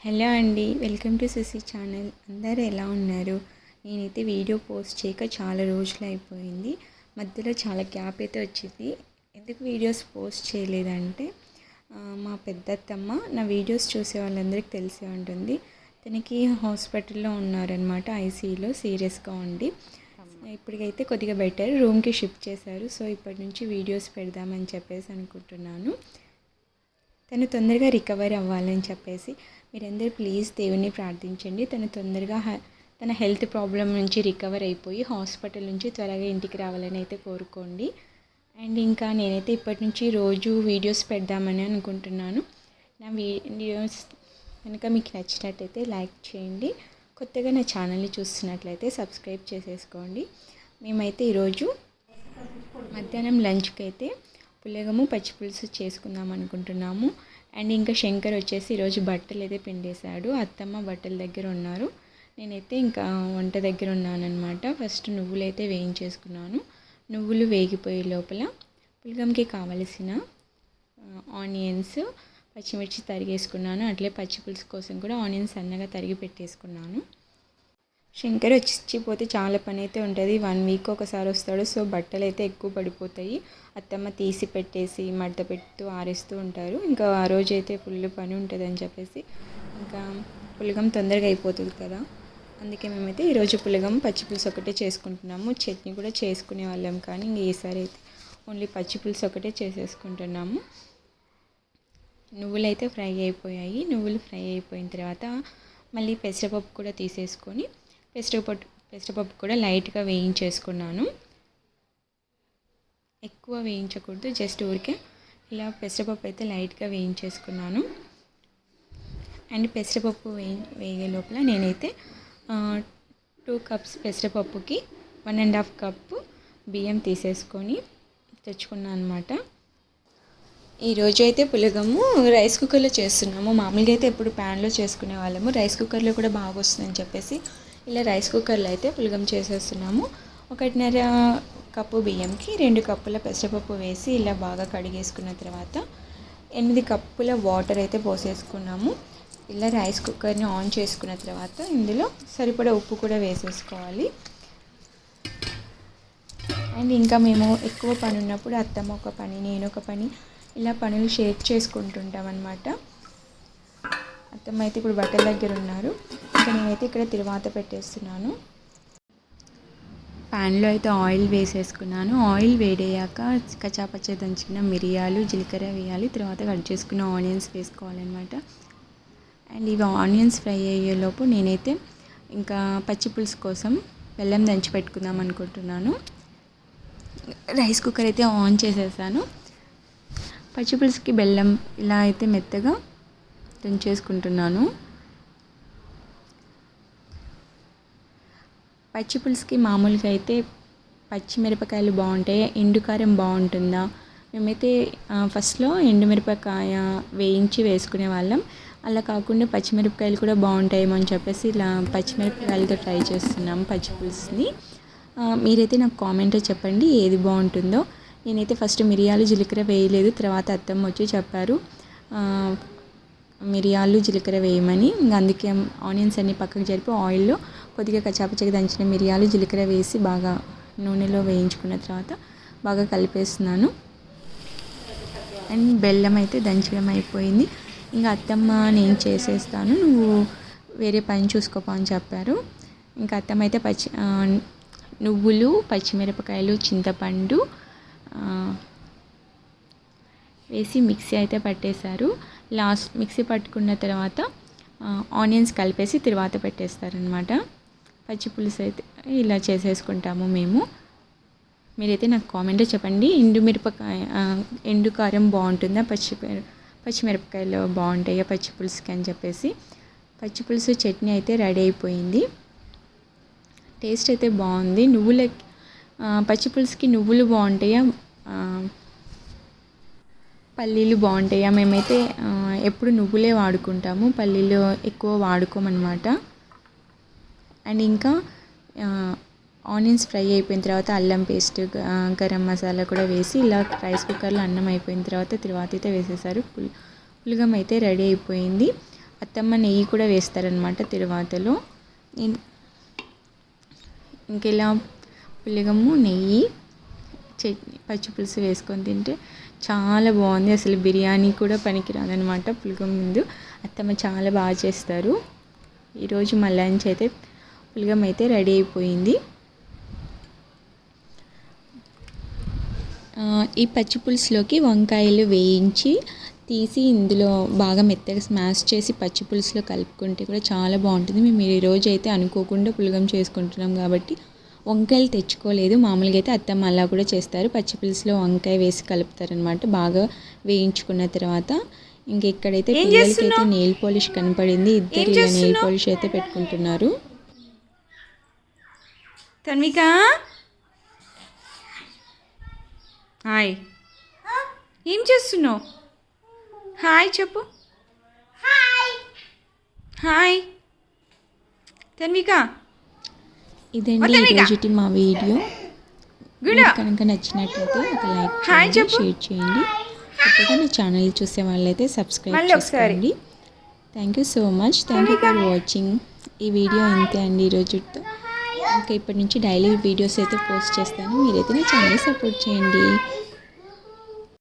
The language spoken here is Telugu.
హలో అండి వెల్కమ్ టు సుసి ఛానల్. అందరు ఎలా ఉన్నారు? నేనైతే వీడియో పోస్ట్ చేయక చాలా రోజులు అయిపోయింది. మధ్యలో చాలా గ్యాప్ అయితే వచ్చింది. ఎందుకు వీడియోస్ పోస్ట్ చేయలేదంటే మా పెద్దత్తమ్మ నా వీడియోస్ చూసే వాళ్ళందరికీ తెలిసే ఉంటుంది. తనకి హాస్పిటల్లో ఉన్నారనమాట ఐసీయూలో సీరియస్గా ఉండి. ఇప్పటికైతే కొద్దిగా బెటర్ రూమ్కి షిఫ్ట్ చేశారు. సో ఇప్పటి నుంచి వీడియోస్ పెడదామని చెప్పేసి అనుకుంటున్నాను. తను తొందరగా రికవర్ అవ్వాలని చెప్పేసి మీరందరూ ప్లీజ్ దేవుని ప్రార్థించండి. తను తొందరగా తన హెల్త్ ప్రాబ్లం నుంచి రికవర్ అయిపోయి హాస్పిటల్ నుంచి త్వరగా ఇంటికి రావాలని అయితే కోరుకోండి. అండ్ ఇంకా నేనైతే ఇప్పటి నుంచి రోజు వీడియోస్ పెడదామని అనుకుంటున్నాను. నా వీడియోస్ కనుక మీకు నచ్చినట్టయితే లైక్ చేయండి. కొత్తగా నా ఛానల్ని చూస్తున్నట్లయితే సబ్స్క్రైబ్ చేసేసుకోండి. మేమైతే ఈరోజు మధ్యాహ్నం లంచ్కి అయితే పులగము పచ్చి పులుసు చేసుకుందాం అనుకుంటున్నాము. అండ్ ఇంకా శంకర్ వచ్చేసి ఈరోజు బట్టలు అయితే పిండేశాడు. అత్తమ్మ బట్టల దగ్గర ఉన్నారు. నేనైతే ఇంకా వంట దగ్గర ఉన్నానన్నమాట. ఫస్ట్ నువ్వులు అయితే వేయించేసుకున్నాను. నువ్వులు వేగిపోయే లోపల పులగంకి కావలసిన ఆనియన్స్ పచ్చిమిర్చి తరిగేసుకున్నాను. అట్లే పచ్చి పులుసు కోసం కూడా ఆనియన్స్ సన్నగా తరిగి పెట్టేసుకున్నాను. శంకర్ వచ్చిపోతే చాలా పని అయితే ఉంటుంది. వన్ వీక్ ఒకసారి వస్తాడు. సో బట్టలు అయితే ఎక్కువ పడిపోతాయి. అత్తమ్మ తీసి పెట్టేసి మడత పెడుతూ ఆరేస్తూ ఉంటారు. ఇంకా ఆ రోజు అయితే ఫుల్ పని ఉంటుంది అని చెప్పేసి ఇంకా పులగం తొందరగా అయిపోతుంది కదా. అందుకే మేమైతే ఈరోజు పులగం పచ్చి పులుసు ఒకటే చేసుకుంటున్నాము. చట్నీ కూడా చేసుకునే వాళ్ళం కానీ ఇంక ఈసారి అయితే ఓన్లీ పచ్చి పులుసు ఒకటే చేసేసుకుంటున్నాము. నువ్వులైతే ఫ్రై అయిపోయాయి. నువ్వులు ఫ్రై అయిపోయిన తర్వాత మళ్ళీ పెసరపప్పు కూడా తీసేసుకొని పెసరపప్పు పెసరపప్పు కూడా లైట్గా వేయించేసుకున్నాను. ఎక్కువ వేయించకూడదు జస్ట్ ఊరికే ఇలా పెసరపప్పు అయితే లైట్గా వేయించేసుకున్నాను. అండ్ పెసరపప్పు వే వేగే లోపల నేనైతే టూ కప్స్ పెసరపప్పుకి వన్ అండ్ హాఫ్ కప్పు బియ్యం తీసేసుకొని తెచ్చుకున్నాను అనమాట ఈరోజు అయితే పులగము రైస్ కుక్కర్లో చేస్తున్నాము. మామూలుగా అయితే ఎప్పుడు ప్యాన్లో చేసుకునే వాళ్ళము. రైస్ కుక్కర్లో కూడా బాగా వస్తుందని చెప్పేసి ఇలా రైస్ కుక్కర్లో అయితే పులగం చేసేస్తున్నాము. ఒకటిన్నర కప్పు బియ్యంకి రెండు కప్పుల పెసరపప్పు వేసి ఇలా బాగా కడిగేసుకున్న తర్వాత ఎనిమిది కప్పుల వాటర్ అయితే పోసేసుకున్నాము. ఇలా రైస్ కుక్కర్ని ఆన్ చేసుకున్న తర్వాత ఇందులో సరిపడా ఉప్పు కూడా వేసేసుకోవాలి. అండ్ ఇంకా మేము ఎక్కువ పని ఉన్నప్పుడు అత్తమ్మ ఒక పని నేను ఒక పని ఇలా పనులు షేర్ చేసుకుంటుంటాం అనమాట అత్తమ్మ అయితే ఇప్పుడు బట్టల దగ్గర ఉన్నారు. ఇంకా నేనైతే ఇక్కడ తిరువాత పెట్టేస్తున్నాను. ప్యాన్లో అయితే ఆయిల్ వేసేసుకున్నాను. ఆయిల్ వేడయ్యాక కచాపచ్చ దంచుకున్న మిరియాలు జీలకర్ర వేయాలి. తర్వాత కట్ చేసుకున్న ఆనియన్స్ వేసుకోవాలన్నమాట. అండ్ ఇవి ఆనియన్స్ ఫ్రై అయ్యేలోపు నేనైతే ఇంకా పచ్చి పులుసు కోసం బెల్లం దంచి పెట్టుకుందాం అనుకుంటున్నాను. రైస్ కుక్కర్ అయితే ఆన్ చేసేసాను. పచ్చిపులుసుకి బెల్లం ఇలా అయితే మెత్తగా దంచేసుకుంటున్నాను పచ్చి పులుసుకి మామూలుగా అయితే పచ్చిమిరపకాయలు బాగుంటాయి. ఎండుకారం బాగుంటుందా? మేమైతే ఫస్ట్లో ఎండుమిరపకాయ వేయించి వేసుకునే వాళ్ళం. అలా కాకుండా పచ్చిమిరపకాయలు కూడా బాగుంటాయేమో అని చెప్పేసి ఇలా పచ్చిమిరపకాయలతో ట్రై చేస్తున్నాం పచ్చి పులుసుని. మీరైతే నాకు కామెంట్ చెప్పండి ఏది బాగుంటుందో. నేనైతే ఫస్ట్ మిరియాలు జీలకర్ర వేయలేదు. తర్వాత అత్తమ్మ వచ్చి చెప్పారు. మిరియాలు జీలకర్ర వేయమని. ఇంకా అందుకే ఆనియన్స్ అన్ని పక్కకు జరిపి ఆయిల్లో కొద్దిగా కచ్చాపచ్చగా దంచిన మిరియాలు జీలకర్ర వేసి బాగా నూనెలో వేయించుకున్న తర్వాత బాగా కలిపేస్తున్నాను. అండ్ బెల్లం అయితే దంచడం అయిపోయింది. ఇంకా అత్తమ్మ నేను చేసేస్తాను. నువ్వు వేరే పని చూసుకోపో అని చెప్పారు. ఇంకా అత్తమ్మ అయితే పచ్చి నువ్వులు పచ్చిమిరపకాయలు చింతపండు వేసి మిక్సీ అయితే పట్టేశారు. లాస్ట్ మిక్సీ పట్టుకున్న తర్వాత ఆనియన్స్ కలిపేసి తర్వాత పెట్టేస్తారనమాట పచ్చి పులుసు అయితే ఇలా చేసేసుకుంటాము మేము. మీరైతే నాకు కామెంట్లో చెప్పండి. ఎండు మిరపకాయ ఎండు కారం బాగుంటుందా? పచ్చి పచ్చిమిరపకాయలు బాగుంటాయా పచ్చి పులుసుకి అని చెప్పేసి. పచ్చి పులుసు చట్నీ అయితే రెడీ అయిపోయింది. టేస్ట్ అయితే బాగుంది. నువ్వుల పచ్చిపులుసుకి పచ్చి పులుసుకి నువ్వులు బాగుంటాయా? పల్లీలు బాగుంటాయా? మేమైతే ఎప్పుడు నువ్వులే వాడుకుంటాము. పల్లీలు ఎక్కువ వాడుకోమన్నమాట. అండ్ ఇంకా ఆనియన్స్ ఫ్రై అయిపోయిన తర్వాత అల్లం పేస్ట్ గరం మసాలా కూడా వేసి ఇలా రైస్ కుక్కర్లో అన్నం అయిపోయిన తర్వాత తర్వాత అయితే వేసేసారు. పుల్ పులగం అయితే రెడీ అయిపోయింది. అత్తమ్మ నెయ్యి కూడా వేస్తారనమాట తిరువాతలో. నేను ఇంకెలా పులగము నెయ్యి చట్నీ పచ్చి పులుసు వేసుకొని తింటే చాలా బాగుంది. అసలు బిర్యానీ కూడా పనికిరాదనమాట పులగం ముందు. అత్తమ్మ చాలా బాగా చేస్తారు. ఈరోజు మా లంచ్ అయితే పులగం అయితే రెడీ అయిపోయింది. ఈ పచ్చి పులుసులోకి వంకాయలు వేయించి తీసి ఇందులో బాగా మెత్తగా స్మాష్ చేసి పచ్చి పులుసులో కలుపుకుంటే కూడా చాలా బాగుంటుంది. మేము ఈరోజు అయితే అనుకోకుండా పులగం చేసుకుంటున్నాం కాబట్టి వంకాయలు తెచ్చుకోలేదు. మామూలుగా అయితే అత్తమ్మ అలా కూడా చేస్తారు. పచ్చి పులుసులో వంకాయ వేసి కలుపుతారనమాట బాగా వేయించుకున్న తర్వాత ఇంక ఇక్కడైతే పిల్లలకైతే నెయిల్ పాలిష్ కనపడింది. ఇద్దరు ఇలా నెయిల్ పాలిష్ అయితే పెట్టుకుంటున్నారు. తన్విక? హాయ్. ఏం చేస్తున్నావు? హాయ్ చెప్పు. హాయ్. తన్విక? ఇదండి ఈరోజుటి మా వీడియో. కనుక నచ్చినట్లయితే ఒక లైక్ చేయండి. షేర్ చేయండి. కొత్తగా నా ఛానల్ చూసే వాళ్ళైతే సబ్స్క్రైబ్. చేసుకోండి. Thank you so much thank you for watching ఈ వీడియో ఇంతే అండి ఈరోజుతో ఇంకా ఇప్పటి నుంచి డైలీ వీడియోస్ అయితే పోస్ట్ చేస్తాను. మీరైతే నా ఛానల్ సపోర్ట్ చేయండి.